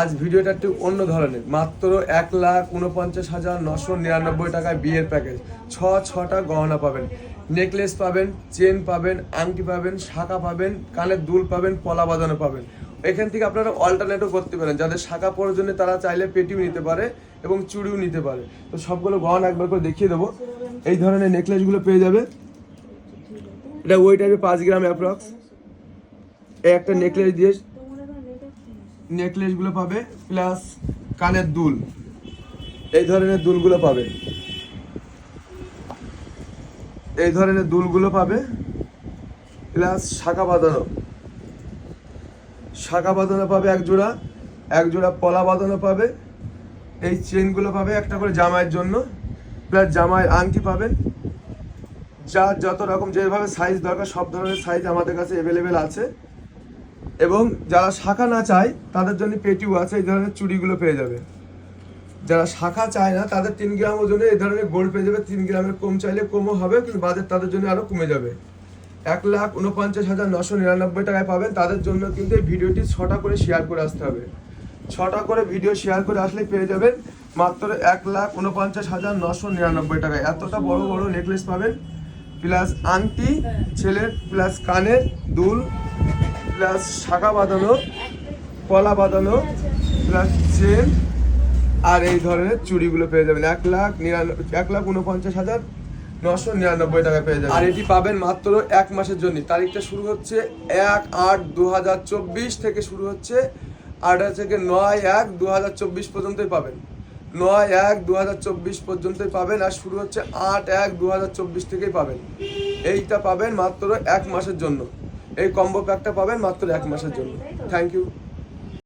আজ ভিডিওটা একটু অন্য ধরনের। মাত্র এক লাখ উনপঞ্চাশ হাজার নশো নিরানব্বই টাকায় বিয়ের প্যাকেজ। ছ, ছটা গহনা পাবেন। নেকলেস পাবেন, চেন পাবেন, আংটি পাবেন, শাখা পাবেন, কানের দুল পাবেন, পলা বাঁধানো পাবেন। এখান থেকে আপনারা অল্টারনেটও করতে পারেন। যাদের শাখা প্রয়োজনে তারা চাইলে পেটিও নিতে পারে এবং চুড়িও নিতে পারে। তো সবগুলো গহনা একবার করে দেখিয়ে দেবো। এই ধরনের নেকলেসগুলো পেয়ে যাবে। এটা ওই টাইপের পাঁচ গ্রাম অ্যাপ্রক্স এই একটা নেকলেস দিয়ে নেকলেসগুলো পাবে, প্লাস কানের দুল। এই ধরনের দুলগুলো পাবে। এই ধরনের দুলগুলো পাবে, প্লাস শাখা বাঁধানো। শাখা বাঁধানো পাবে এক জোড়া এক জোড়া পলা বাঁধানো পাবে। এই চেনগুলো পাবে একটা করে জামাইয়ের জন্য, প্লাস জামাইয়ের আংটি পাবেন যা যত রকম যেভাবে সাইজ দরকার, সব ধরনের সাইজ আমাদের কাছে অ্যাভেলেবেল আছে। এবং যারা শাখা না চায়, তাদের জন্য পেটিও আছে, এই ধরনের চুড়িগুলো পেয়ে যাবে। যারা শাখা চায় না, তাদের তিন গ্রাম ওজনে এই ধরনের গোল্ড পেয়ে যাবে। তিন গ্রামের কম চাইলে কমও হবে, কিন্তু বাজেট তাদের জন্য আরও কমে যাবে। এক লাখ উনপঞ্চাশ হাজার নশো নিরানব্বই টাকায় পাবেন। তাদের জন্য কিন্তু এই ভিডিওটি ছটা করে শেয়ার করে আসতে হবে। ছটা করে ভিডিও শেয়ার করে আসলেই পেয়ে যাবেন মাত্র এক লাখ উনপঞ্চাশ হাজার নশো নিরানব্বই টাকায়। এতটা বড় বড় নেকলেস পাবেন প্লাস আংটি, ছেলের প্লাস কানের দুল প্লাস শাখা বাঁধানো, কলা বাঁধানো প্লাস চেন আর এই ধরনের চুড়িগুলো পেয়ে যাবেন। এক লাখ নিরানব্বই, এক লাখ উনপঞ্চাশ হাজার নশো নিরানব্বই টাকা পেয়ে যাবেন। আর এটি পাবেন মাত্র এক মাসের জন্য। তারিখটা শুরু হচ্ছে এক আট দু হাজার চব্বিশ থেকে শুরু হচ্ছে আট থেকে নয় এক দু হাজার চব্বিশ পর্যন্তই পাবেন। নয় এক দু হাজার চব্বিশ পর্যন্তই পাবেন আর শুরু হচ্ছে আট এক দু হাজার চব্বিশ থেকেই পাবেন। এইটা পাবেন মাত্র এক মাসের জন্য। এই কম্বো প্যাকটা পাবেন মাত্র এক মাসের জন্য। Thank you